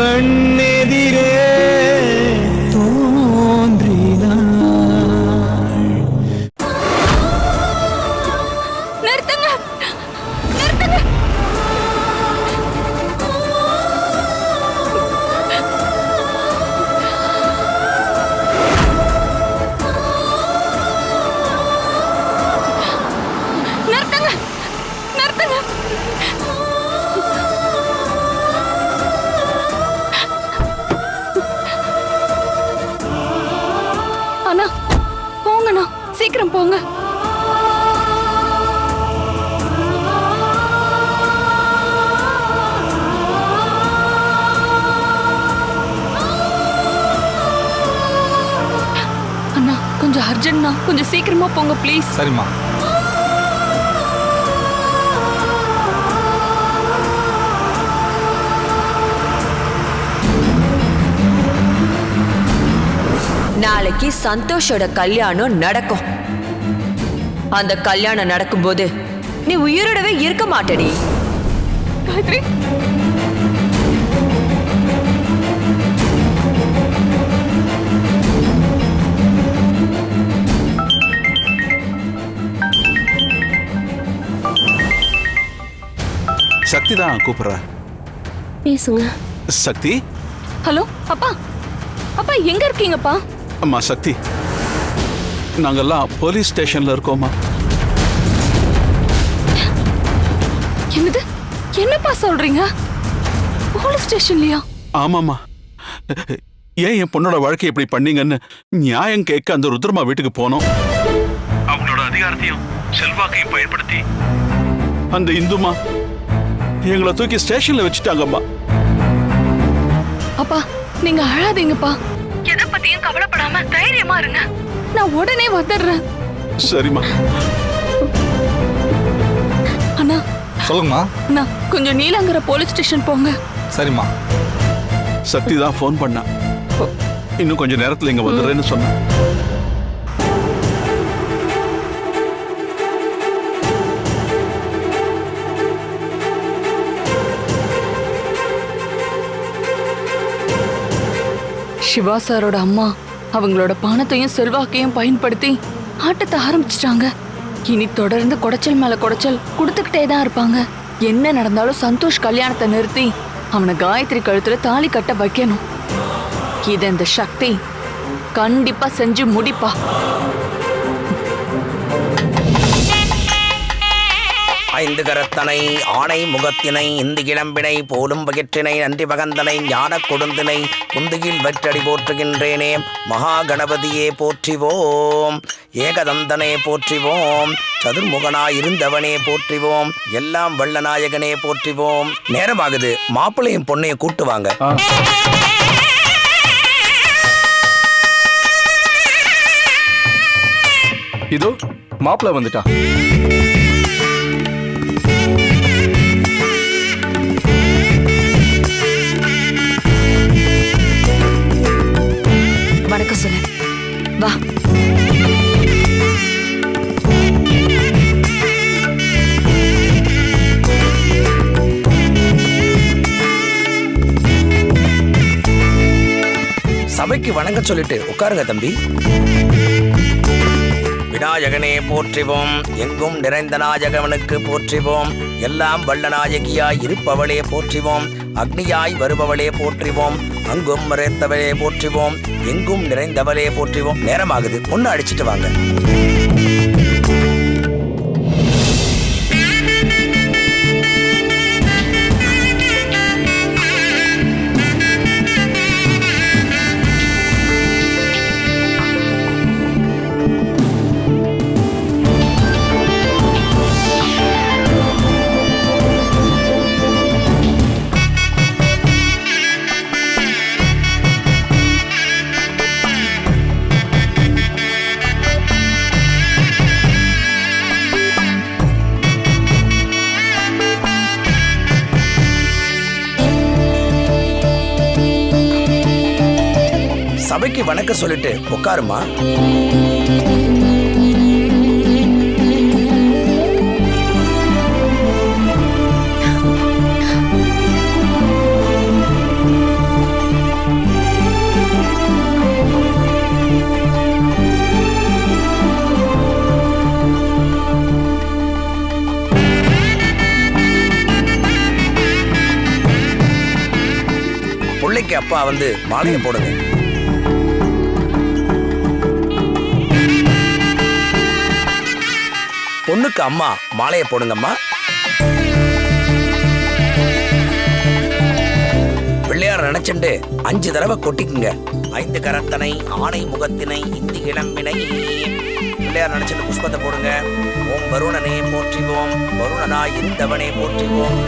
கண் கொஞ்சம் சீக்கிரமா போங்க ப்ளீஸ் சரிம்மா. நாளைக்கு சந்தோஷோட கல்யாணம் நடக்கும். அந்த கல்யாணம் நடக்கும்போது நீ உயிரோடவே இருக்க மாட்டடி. சக்தி தான் கூப்பிடுற. பேசுங்க. சக்தி? ஹலோ அப்பா. அப்பா எங்க இருக்கீங்கப்பா? அம்மா சக்தி. நாங்கெல்லாம் போலீஸ் ஸ்டேஷன்ல இருக்கோமா என்னது? என்னப்பா சொல்றீங்க? போலீஸ் ஸ்டேஷன்லயா? ஆமாம்மா. ஏன் என் பொண்ணோட வாழ்க்கை இப்படி பண்ணீங்கன்னு நியாயம் கேட்க அந்த ருத்ரமா வீட்டுக்கு போனோம். அவங்களோட அதிகாரத்தையும் செல்வாக்கையும் பயன்படுத்தி. அந்த இந்துமா எங்களை தூக்கி ஸ்டேஷன்ல வச்சுட்டாங்கம்மா. அப்பா நீங்க அழாதீங்கப்பா. எதை பத்தியும் கவலைப்படாம தைரியமா இருங்க. நான் உடனே வந்துடுறேன். சரிம்மா. அண்ணா. சொல்லுங்கம்மா. அண்ணா கொஞ்சம் நீலங்கிற போலீஸ் ஸ்டேஷன் போங்க. சரிம்மா. சக்தி தான் ஃபோன் பண்ணா. இன்னும் கொஞ்ச நேரத்துல இங்க வந்துடுறேன்னு சொன்னா. சிவா சாரோட அம்மா அவங்களோட பணத்தையும் செல்வாக்கையும் பயன்படுத்தி ஆட்டத்தை ஆரம்பிச்சிட்டாங்க. இனி தொடர்ந்து குடைச்சல் மேல குடைச்சல் கொடுத்துக்கிட்டே தான் இருப்பாங்க. என்ன நடந்தாலும் சந்தோஷ் கல்யாணத்தை நிறுத்தி அவனை காயத்ரி கழுத்துல தாலி கட்ட வைக்கணும். இது இந்த சக்தி. கண்டிப்பா செஞ்சு முடிப்பா. ஆய்ந்து கரத்தனை ஆணை முகத்தினை இந்து கிளம்பினை போலும் பகிற்றினை நன்றி பகந்தனை ஞான கொடுந்தினை குந்துகில் வற்றடி போற்றுகின்றேனே மகா கணபதியே போற்றிவோம் ஏகதந்தனே போற்றிவோம் சதுர்முகனாயிருந்தவனே போற்றிவோம் எல்லாம் வல்லநாயகனே போற்றிவோம். நேரமாகுது மாப்பிள்ளையும் பொண்ணையும் கூட்டுவாங்க இதோ மாப்பிள்ள வந்துட்டா. சபைக்கு வணங்க சொல்லிட்டு உட்காருங்க தம்பி. விநாயகனே போற்றிவோம். எங்கும் நிறைந்த நாயகவனுக்கு போற்றிவோம். எல்லாம் வல்ல நாயகியாய் இருப்பவளே போற்றிவோம். அக்னியாய் வருபவளே போற்றிவோம். அங்கும் மறைத்தவளே போற்றிவோம். எங்கும் நிறைந்தவளே போற்றிவோம். நேரமாகுது. ஒன்று அடிச்சிட்டு வாங்க. வாட்டி வணக்கம் சொல்லிட்டு உட்காருமா? பிள்ளைக்கு அப்பா வந்து மாலையை போடுங்க. பொண்ணுக்கு அம்மா மாலையை போடுங்கம்மா. பிள்ளையார் நினைச்சுண்டு அஞ்சு தடவை கொட்டிக்குங்க. ஐந்து கரத்தனை ஆணை முகத்தினை இந்தி இளம்பினை. பிள்ளையார் நினைச்சுட்டு புஷ்பத்தை போடுங்க. ஓம் வருணனே போற்றிவோம். வருணனாய் இருந்தவனே போற்றிவோம்.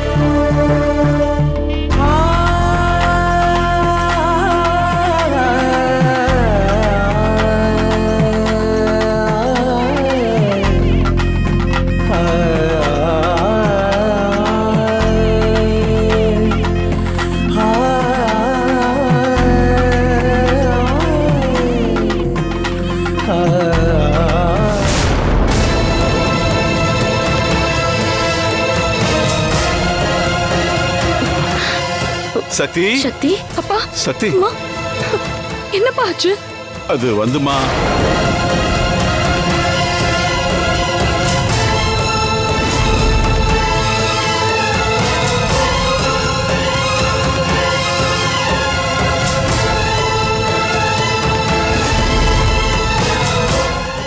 சக்தி? சக்தி? அப்பா? சக்தி. என்னப்பா ஆச்சு? அது வந்துமா?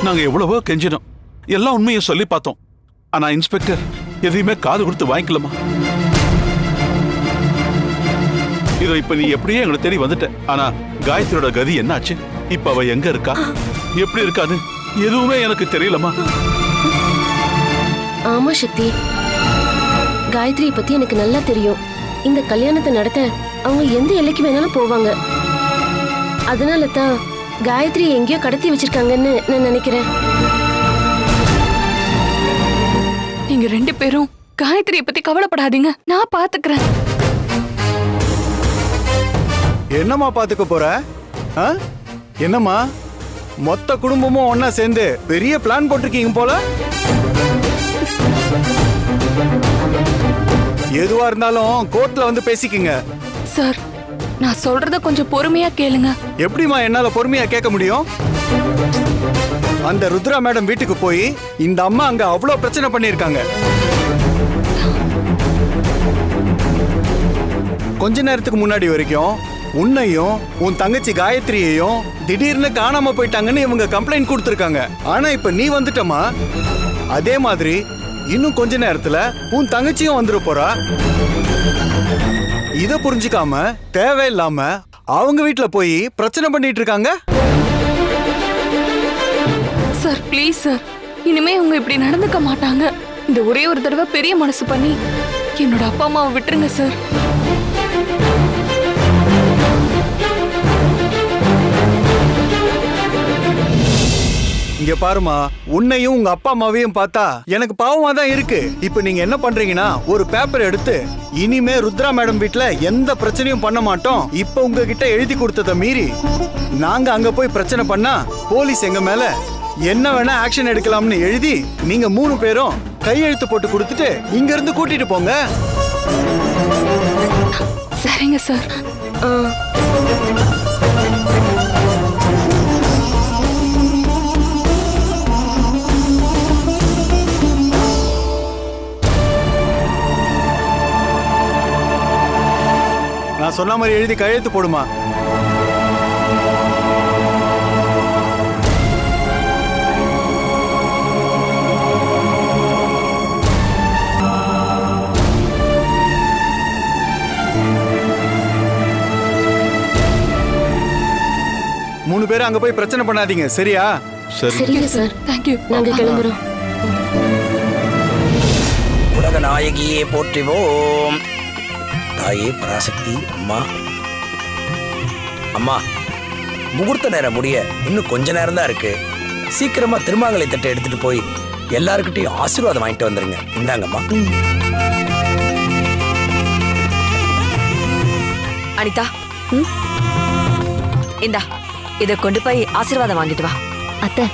நாங்க எவ்வளவோ கெஞ்சினோம். எல்லாம் உண்மையை சொல்லி பார்த்தோம். ஆனா இன்ஸ்பெக்டர் எதையுமே காது கொடுத்து வாங்கிக்கலமா இதோ இப்ப நீ எப்படியே எங்களை தேடி வந்துட்ட. ஆனா காயத்ரியோட கதி என்னாச்சு? இப்ப அவ எங்க இருக்கா? எப்படி இருக்கான்னு எதுவுமே எனக்கு தெரியலமா ஆமா சக்தி. காயத்ரி பத்தி எனக்கு நல்லா தெரியும். இந்த கல்யாணத்தை நடத்த அவங்க எந்த எல்லைக்கு வேணாலும் போவாங்க. அதனால தான் காயத்ரி எங்கேயோ கடத்தி வச்சிருக்காங்கன்னு நான் நினைக்கிறேன். நீங்க ரெண்டு பேரும் காயத்ரியை பத்தி கவலைப்படாதீங்க. நான் பாத்துக்கிறேன். என்னம்மா பாத்துக்க போற? ஆ? என்னம்மா? மொத்த குடும்பமும் ஒண்ணா சேர்ந்து பெரிய பிளான் போட்டிருக்கீங்க போல. எதுவா இருந்தாலும் கோர்ட்ல வந்து பேசிக்கங்க. சார் நான் சொல்றத கொஞ்சம் பொறுமையா கேளுங்க. எப்படிம்மா என்னால பொறுமையா கேட்க முடியும்? அந்த ருத்ரா மேடம் வீட்டுக்கு போய் இந்த அம்மா அங்க அவ்வளவு பிரச்சனை பண்ணிருக்காங்க கொஞ்ச நேரத்துக்கு முன்னாடி வரைக்கும் உன்னையும் உன் தங்கச்சி காயத்ரியையும் திடீர்னு காணாம போயிட்டாங்கன்னு இவங்க கம்ப்ளைண்ட் கொடுத்துருக்காங்க. ஆனா இப்ப நீ வந்துட்டமா? அதே மாதிரி இன்னும் கொஞ்ச நேரத்துல உன் தங்கச்சியும் வந்துட போறா. இத புரிஞ்சுக்காம தேவையில்லாம அவங்க வீட்டுல போய் பிரச்சனை பண்ணிட்டு இருக்காங்க? Sir please sir. இனிமே அவங்க இப்படி நடந்துக்க மாட்டாங்க. இந்த ஒரே ஒரு தடவை பெரிய மனசு பண்ணி என்னோட அப்பா அம்மாவை விட்டுருங்க சார். இங்க பாருமா உன்னையும் உங்க அப்பா அம்மாவையும் பார்த்தா எனக்கு பாவமா தான் இருக்கு. இப்ப நீங்க என்ன பண்றீங்கன்னா ஒரு பேப்பர் எடுத்து இனிமே ருத்ரா மேடம் வீட்டுல எந்த பிரச்சனையும் பண்ண மாட்டோம். இப்ப உங்ககிட்ட எழுதி கொடுத்ததை மீறி நாங்க அங்க போய் பிரச்சனை பண்ணா போலீஸ் எங்க மேல என்ன வேணா ஆக்ஷன் எடுக்கலாம்னு எழுதி நீங்க மூணு பேரும் கையெழுத்து போட்டு கொடுத்துட்டு இங்க இருந்து கூட்டிட்டு போங்க. சரிங்க சார். நான் சொன்ன மாதிரி எழுதி கையெழுத்து போடுமா? மூணு பேரும் அங்க போய் பிரச்சனை பண்ணாதீங்க சரியா? சரி. சரிங்க சார் தேங்க்யூ நாங்க கிளம்புறோம். உலக நாயகியே போற்றிவோம். தாயே பராசக்தி அம்மா. அம்மா முகூர்த்த நேரம் முடிய இன்னும் கொஞ்ச நேரம் தான் இருக்கு. சீக்கிரமா திருமாங்கலை தட்டை எடுத்துட்டு போய் எல்லாருக்கிட்டையும் ஆசீர்வாதம் வாங்கிட்டு வந்துருங்க. இந்தாங்கம்மா. அனிதா இந்தா இத கொண்டு போய் ஆசீர்வாதம் வாங்கிட்டு வா. அத்தை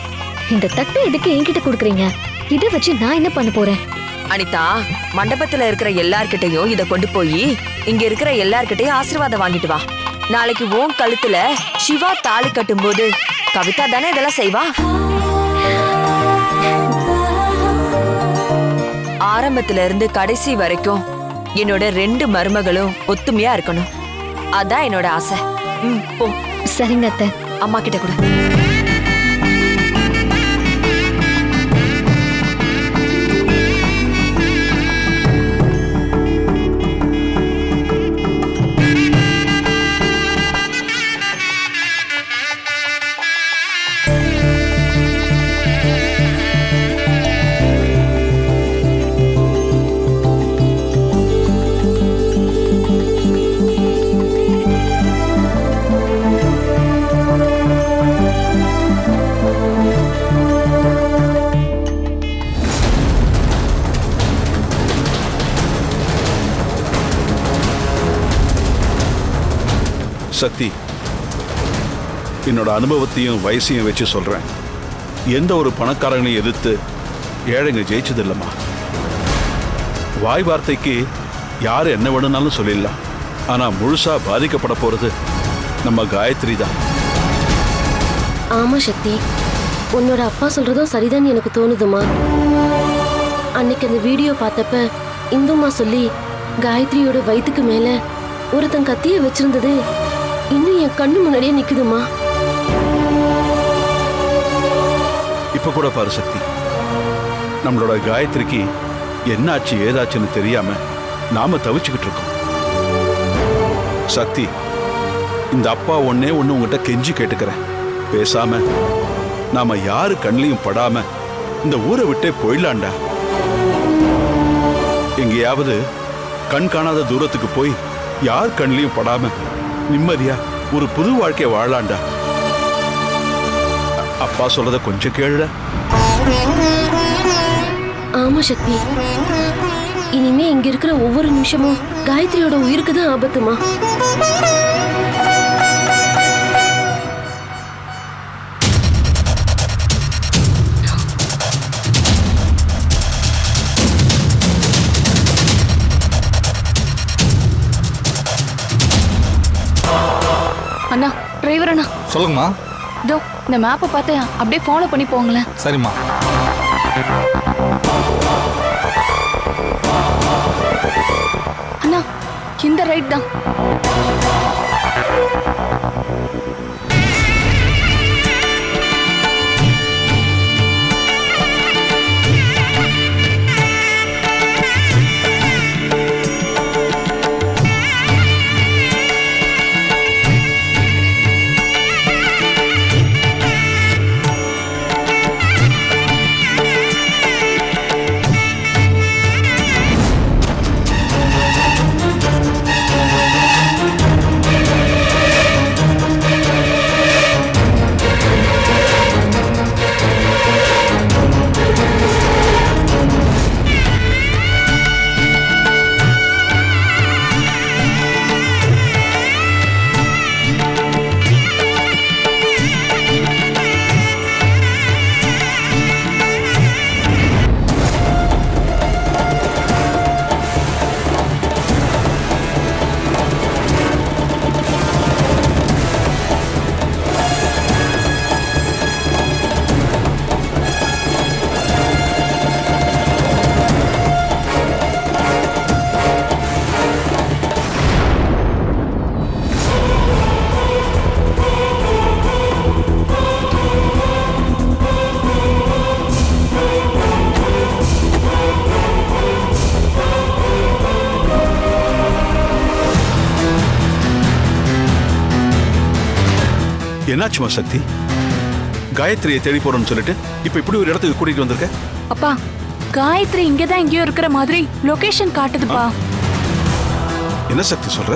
இந்த தட்டை எதுக்கு என்கிட்ட கொடுக்குறீங்க? இதை வச்சு நான் என்ன பண்ண போறேன்? அனிதா மண்டபத்துல இருக்கிற எல்லார்கிட்டயும் இத கொண்டு போய் இங்க இருக்கிற எல்லார்கிட்டயும் ஆசீர்வாதம் வாங்கிட்டு வா. நாளைக்கு உன் கழுத்துல சிவா தாலி கட்டும்போது கவிதா தானே இதெல்லாம் செய்வா? ஆரம்பத்துல இருந்து கடைசி வரைக்கும் என்னோட ரெண்டு மருமகளும் ஒத்துமையா இருக்கணும். அதான் என்னோட ஆசை. ம் போ. சரிங்க அத்தை. அம்மா கிட்ட கொடு. சக்தி. என்னோட அனுபவத்தையும் வயசையும் வச்சு சொல்றேன். எந்த ஒரு பணக்காரங்களையும் எதிர்த்து ஏழைங்க ஜெயிச்சது இல்லைம்மா வாய் வார்த்தைக்கு யார் என்ன வேணும்னாலும் சொல்லிடலாம். ஆனால் முழுசாக பாதிக்கப்பட போகிறது நம்ம காயத்ரி தான். ஆமா சக்தி. உன்னோட அப்பா சொல்கிறதும் சரிதான் எனக்கு தோணுதுமா. அன்னைக்கு அந்த வீடியோ பார்த்தப்ப இந்துமா சொல்லி காயத்ரியோட வயிற்றுக்கு மேலே ஒருத்தன் கத்தியை வச்சிருந்தது. இன்னும் என் கண்ணு முன்னாடியே நிக்குதுமா இப்ப கூட பாரு சக்தி. நம்மளோட காயத்ரிக்கு என்னாச்சு ஏதாச்சுன்னு தெரியாம நாம தவிச்சுக்கிட்டு இருக்கோம். சக்தி இந்த அப்பா ஒன்னே ஒன்று உங்ககிட்ட கெஞ்சி கேட்டுக்கிறேன். பேசாம நாம யாரு கண்ணிலையும் படாம இந்த ஊரை விட்டே போயிடலாண்டா எங்கேயாவது கண் காணாத தூரத்துக்கு போய் யார் கண்ணிலையும் படாம நிம்மதியா ஒரு புது வாழ்க்கைய வாழலாண்டா அப்பா சொல்றத கொஞ்சம் கேளுடா. ஆமா சக்தி. இனிமே இங்க இருக்கிற ஒவ்வொரு நிமிஷமும் காயத்ரியோட உயிருக்கு தான் ஆபத்துமா? டிரைவர் அண்ணா சொல்லுங்கம்மா. இதோ இந்த மேப்பை பார்த்து அப்படியே ஃபாலோ பண்ணி போங்களேன். சரிம்மா. அண்ணா இந்த ரைட் தான். என்னாச்சுமா சக்தி? காயத்ரியை தேடி போறோம்னு சொல்லிட்டு இப்ப இப்படி ஒரு இடத்துக்கு கூட்டிட்டு வந்திருக்க? அப்பா காயத்ரி இங்கே தான் எங்கேயோ இருக்கிற மாதிரி லொகேஷன் காட்டுதுப்பா. என்ன சக்தி சொல்ற?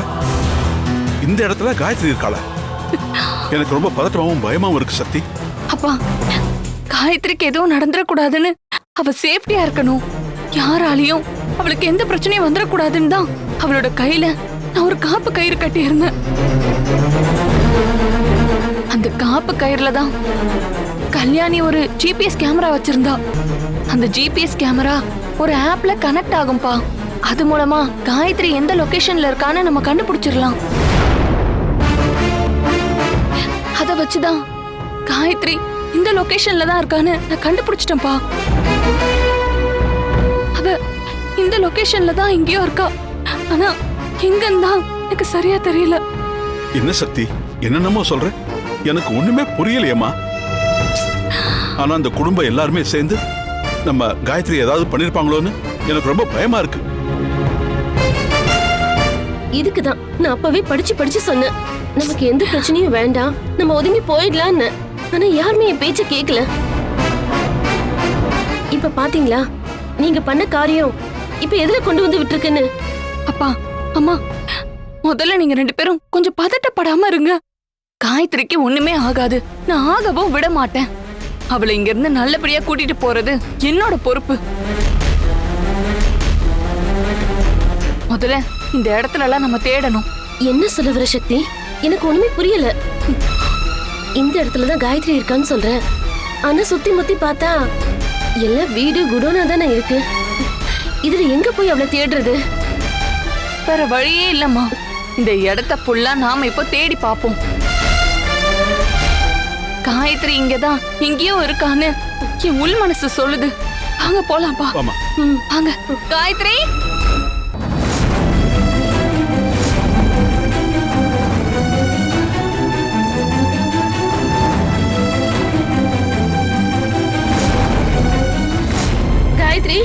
இந்த இடத்துல காயத்ரி இருக்காளா? எனக்கு ரொம்ப பதட்டமாவும் பயமாவும் இருக்கு சக்தி. அப்பா காயத்ரிக்கு எதுவும் நடந்துடக்கூடாதுன்னு அவ சேஃப்டியா இருக்கணும். யாராலையும் அவளுக்கு எந்த பிரச்சனையும் வந்துடக்கூடாதுன்னு தான் அவளோட கையில நான் ஒரு காப்பு கயிறு கட்டி சிவப்பு கயிறுல தான். கல்யாணி ஒரு ஜிபிஎஸ் கேமரா வச்சிருந்தா. அந்த ஜிபிஎஸ் கேமரா ஒரு ஆப்ல கனெக்ட் ஆகும்பா. அது மூலமா காயத்ரி எந்த லொகேஷன்ல இருக்கான்னு நம்ம கண்டுபிடிச்சிடலாம். அத வச்சுதான் காயத்ரி இந்த லொகேஷன்ல தான் இருக்கான்னு நான் கண்டுபிடிச்சிட்டேன்ப்பா அவ இந்த லொகேஷன்ல தான் எங்கேயோ இருக்கா. ஆனா எங்கன்னு தான் எனக்கு சரியா தெரியல. என்ன சக்தி? என்னென்னமோ சொல்றேன் எனக்கு ஒண்ணுமே புரியலையேம்மா. ஆனா அந்த குடும்பம் எல்லாருமே சேர்ந்து நம்ம காயத்ரி ஏதாவது பண்ணிருப்பாங்களோன்னு எனக்கு ரொம்ப பயமா இருக்கு. இதுக்கு தான் நான் அப்பவே படிச்சு படிச்சு சொன்னேன். நமக்கு எந்த பிரச்சனையும் வேண்டாம். நம்ம ஒதுங்கி போயிடலான்னு. ஆனா யாருமே என் பேச்ச கேட்கல இப்ப பாத்தீங்களா? நீங்க பண்ண காரியம் இப்ப எதுல கொண்டு வந்து விட்டுருக்குன்னு? அப்பா அம்மா முதல்ல நீங்க ரெண்டு பேரும் கொஞ்சம் பதட்டப்படாம இருங்க. காயத்ரிக்கு ஒண்ணுமே ஆகாது. நான் ஆகவும் விட மாட்டேன் அவளை இங்க இருந்து நல்லபடியா கூட்டிட்டு போறது என்னோட பொறுப்பு. முதல்ல இந்த இடத்துல எல்லாம் நம்ம தேடணும். என்ன சொல்ல வர சக்தி? எனக்கு ஒண்ணுமே புரியல. இந்த இடத்துல தான் காயத்ரி இருக்கான்னு சொல்றேன். ஆனா சுத்தி முத்தி பார்த்தா எல்லாம் வீடு குடோனா தானே இருக்கு. இதுல எங்க போய் அவளை தேடுறது? வேற வழியே இல்லம்மா. இந்த இடத்த ஃபுல்லா நாம இப்போ தேடி பாப்போம் காயத்ரி இங்கதான் எங்கேயோ இருக்கான்னு என் உள் மனசு சொல்லுது. வாங்க போலாம்ப்பா காயத்ரி காயத்ரி? காயத்ரி?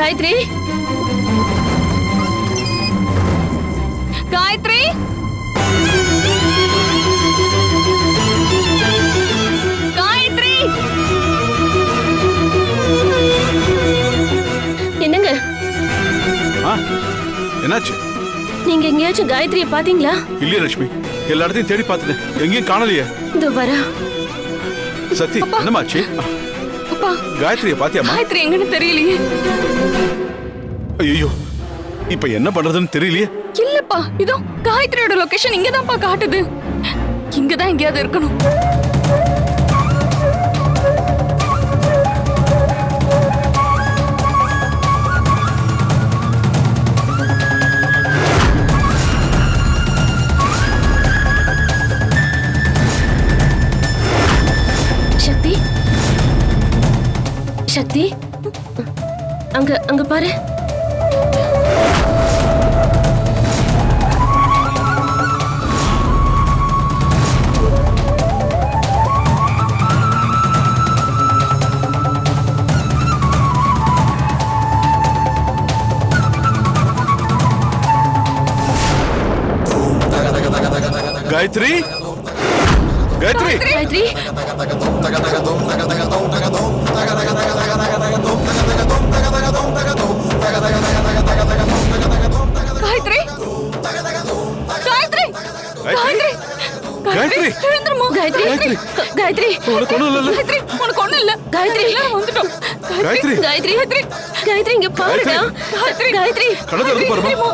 காயத்ரி? காயத்ரி? காயத்ரி? என்னங்க? என்னாச்சு? நீங்க எங்கேயாச்சும் காயத்ரியை பாத்தீங்களா இல்லையே லட்சுமி. எல்லா இடத்தையும் தேடி பார்த்துட்டேன் எங்கேயும் காணலையே. இந்த வரா சக்தி என்னமாச்சு அப்பா காயத்ரியை பாத்தியாமா காயத்ரி எங்கன்னு தெரியலையே. ஐயோ இப்ப என்ன பண்றதுன்னு தெரியலையே. இல்லப்பா இதோ காயத்ரியோட லொகேஷன் இங்கதான்ப்பா காட்டுது. இங்கதான் எங்கேயாவது இருக்கணும். அங்க அங்க பாரு. காயத்ரி? காயத்ரி? காயத்ரி? காயத்ரி. காயத்ரி காயத்ரி. இங்க பாருடா. காயத்ரி. காயத்ரி. கண்ணை திறந்து பாருமா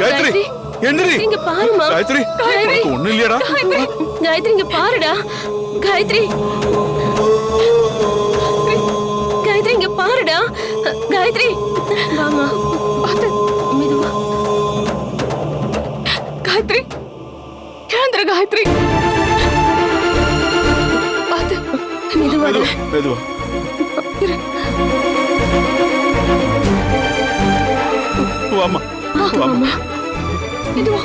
காயத்ரி. எந்திரி இங்க பாருமா. காயத்ரி. உனக்கு ஒண்ணும் இல்லையாடா? காயத்ரி இங்க பாருடா. காயத்ரி. காயத்ரி இங்க பாருடா. காயத்ரி. வாமா. பார்த்து மெதுவா. காயத்ரி. எழுந்துரு காயத்ரி. மெதுவா. மெதுவா மெதுவா. வாமா வாமா. வாமா மெதுவா.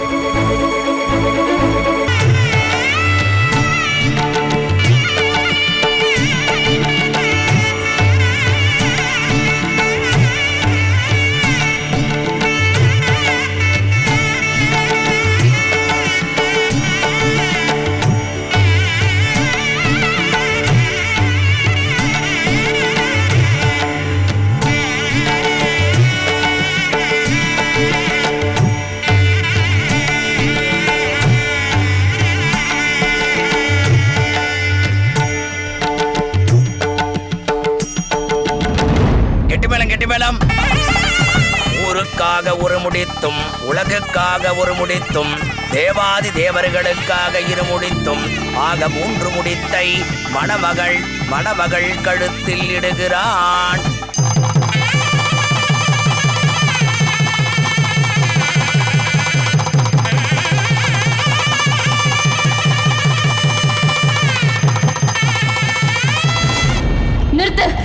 முடித்தும் உலகுக்காக ஒரு முடித்தும் தேவாதி தேவர்களுக்காக இரு முடித்தும் ஆக மூன்று முடித்தை மணமகள் மணமகள் கழுத்தில் இடுகிறான். நிறுத்து.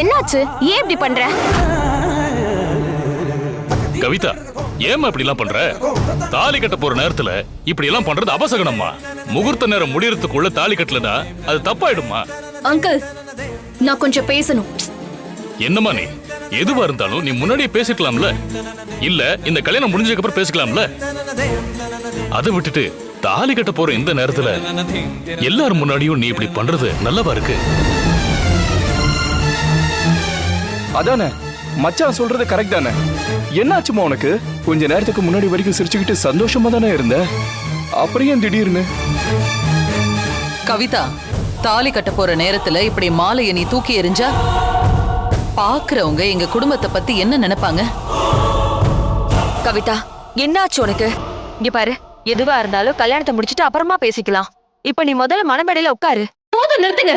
என்னாச்சு? ஏன் இப்படி பண்ற? கவிதா ஏம்மா இப்படி எல்லாம் பண்ற? தாலி கட்ட போற நேரத்துல இப்படி எல்லாம் பண்றது அபசகனம்மா. முகூர்த்த நேரம் முடியறதுக்குள்ள தாலி கட்டலனா அது தப்பாயிடுமா அங்கிள் நான் கொஞ்சம் பேசணும். என்னம்மா நீ? எதுவா இருந்தாலும் நீ முன்னாடியே பேசிக்கலாம்ல? இல்ல இந்த கல்யாணம் முடிஞ்சதுக்கு அப்புறம் பேசிக்கலாம்ல? அதை விட்டுட்டு தாலி கட்ட போற இந்த நேரத்துல எல்லாரும் முன்னாடியும் நீ இப்படி பண்றது நல்லவா இருக்கு? அதானே? மச்சான் சொல்றது கரெக்ட் தானே? என்னாச்சுமா உனக்கு? கொஞ்ச நேரத்துக்கு முன்னாடி வரைக்கும் சிரிச்சுக்கிட்டு சந்தோஷமா தானே இருந்த? அப்புறம் ஏன் திடீர்னு? கவிதா தாலி கட்ட போற நேரத்துல இப்படி மாலையை நீ தூக்கி எறிஞ்சா? பாக்குறவங்க எங்க குடும்பத்தை பத்தி என்ன நினைப்பாங்க? கவிதா என்னாச்சு உனக்கு? இங்க பாரு எதுவா இருந்தாலும் கல்யாணத்தை முடிச்சிட்டு அப்புறமா பேசிக்கலாம். இப்ப நீ முதல்ல மனமேடையில உட்காரு. போதும் நிறுத்துங்க.